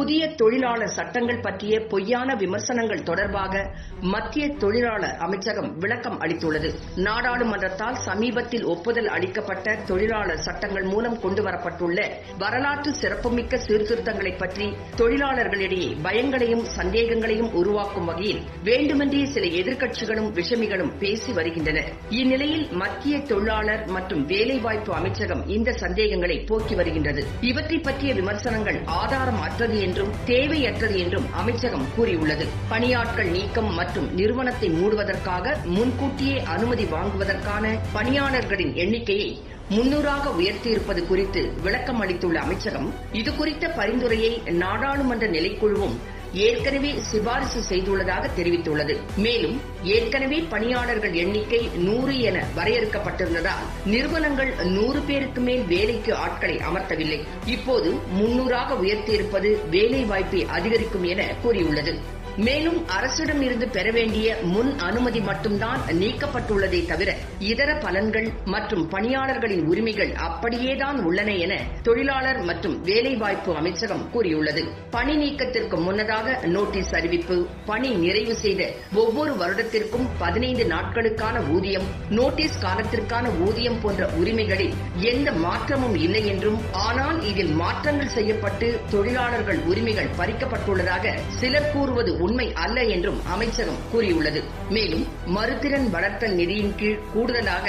புதிய தொழிலாளர் சட்டங்கள் பற்றிய பொய்யான விமர்சனங்கள் தொடர்பாக மத்திய தொழிலாளர் அமைச்சகம் விளக்கம் அளித்துள்ளது. நாடாளுமன்றத்தால் சமீபத்தில் ஒப்புதல் அளிக்கப்பட்ட தொழிலாளர் சட்டங்கள் மூலம் கொண்டுவரப்பட்டுள்ள வரலாற்று சிறப்புமிக்க சீர்திருத்தங்களை பற்றி தொழிலாளர்களிடையே பயங்களையும் சந்தேகங்களையும் உருவாக்கும் வகையில் வேண்டுமென்றே சில எதிர்க்கட்சிகளும் விஷமிகளும் பேசி வருகின்றன. இந்நிலையில் மத்திய தொழிலாளர் மற்றும் வேலைவாய்ப்பு அமைச்சகம் இந்த சந்தேகங்களை போக்கி வருகின்றது. இவற்றை பற்றிய விமர்சனங்கள் ஆதாரம் அற்றது என்றும் தேவையற்றது என்றும் அமைச்சகம் கூறியுள்ளது. பணியாட்கள் நீக்கம் மற்றும் நிறுவனத்தை மூடுவதற்காக முன்கூட்டியே அனுமதி வாங்குவதற்கான பணியாளர்களின் எண்ணிக்கையை முன்னூறாக உயர்த்தியிருப்பது குறித்து விளக்கம் அளித்துள்ள அமைச்சகம் இதுகுறித்த பரிந்துரையை நாடாளுமன்ற நிலைக்குழுவும் ஏற்கனவே சிபாரிசு செய்துள்ளதாக தெரிவித்துள்ளது. மேலும் ஏற்கனவே பணியாளர்கள் எண்ணிக்கை நூறு என வரையறுக்கப்பட்டிருந்ததால் நிறுவனங்கள் நூறு பேருக்கு மேல் வேலைக்கு ஆட்களை அமர்த்தவில்லை. இப்போது முன்னூறாக உயர்த்தியிருப்பது வேலை வாய்ப்பை அதிகரிக்கும் என கூறியுள்ளது. மேலும் அரசிடம் இருந்து பெற வேண்டிய முன் அனுமதி மட்டும்தான் நீக்கப்பட்டுள்ளதே தவிர இதர பலன்கள் மற்றும் பணியாளர்களின் உரிமைகள் அப்படியேதான் உள்ளன என தொழிலாளர் மற்றும் வேலைவாய்ப்பு அமைச்சகம் கூறியுள்ளது. பணி நீக்கத்திற்கு முன்னதாக நோட்டீஸ் அறிவிப்பு பணி நிறைவு செய்த ஒவ்வொரு வருடத்திற்கும் பதினைந்து நாட்களுக்கான ஊதியம் நோட்டீஸ் காலத்திற்கான ஊதியம் போன்ற உரிமைகளில் எந்த மாற்றமும் இல்லை என்றும் ஆனால் இதில் மாற்றங்கள் செய்யப்பட்டு தொழிலாளர்கள் உரிமைகள் பறிக்கப்பட்டுள்ளதாக சிலர் கூறுவது உண்மை அல்ல என்றும் அமைச்சகம் கூறியுள்ளது. மேலும் மறுதிறன் வளர்த்தல் நிதியின் கீழ் கூடுதலாக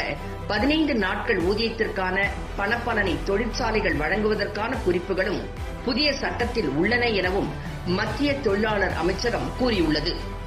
பதினைந்து நாட்கள் ஊதியத்திற்கான பணப்பலனை தொழிற்சாலைகள் வழங்குவதற்கான குறிப்புகளும் புதிய சட்டத்தில் உள்ளன எனவும் மத்திய தொழிலாளர் அமைச்சகம் கூறியுள்ளது.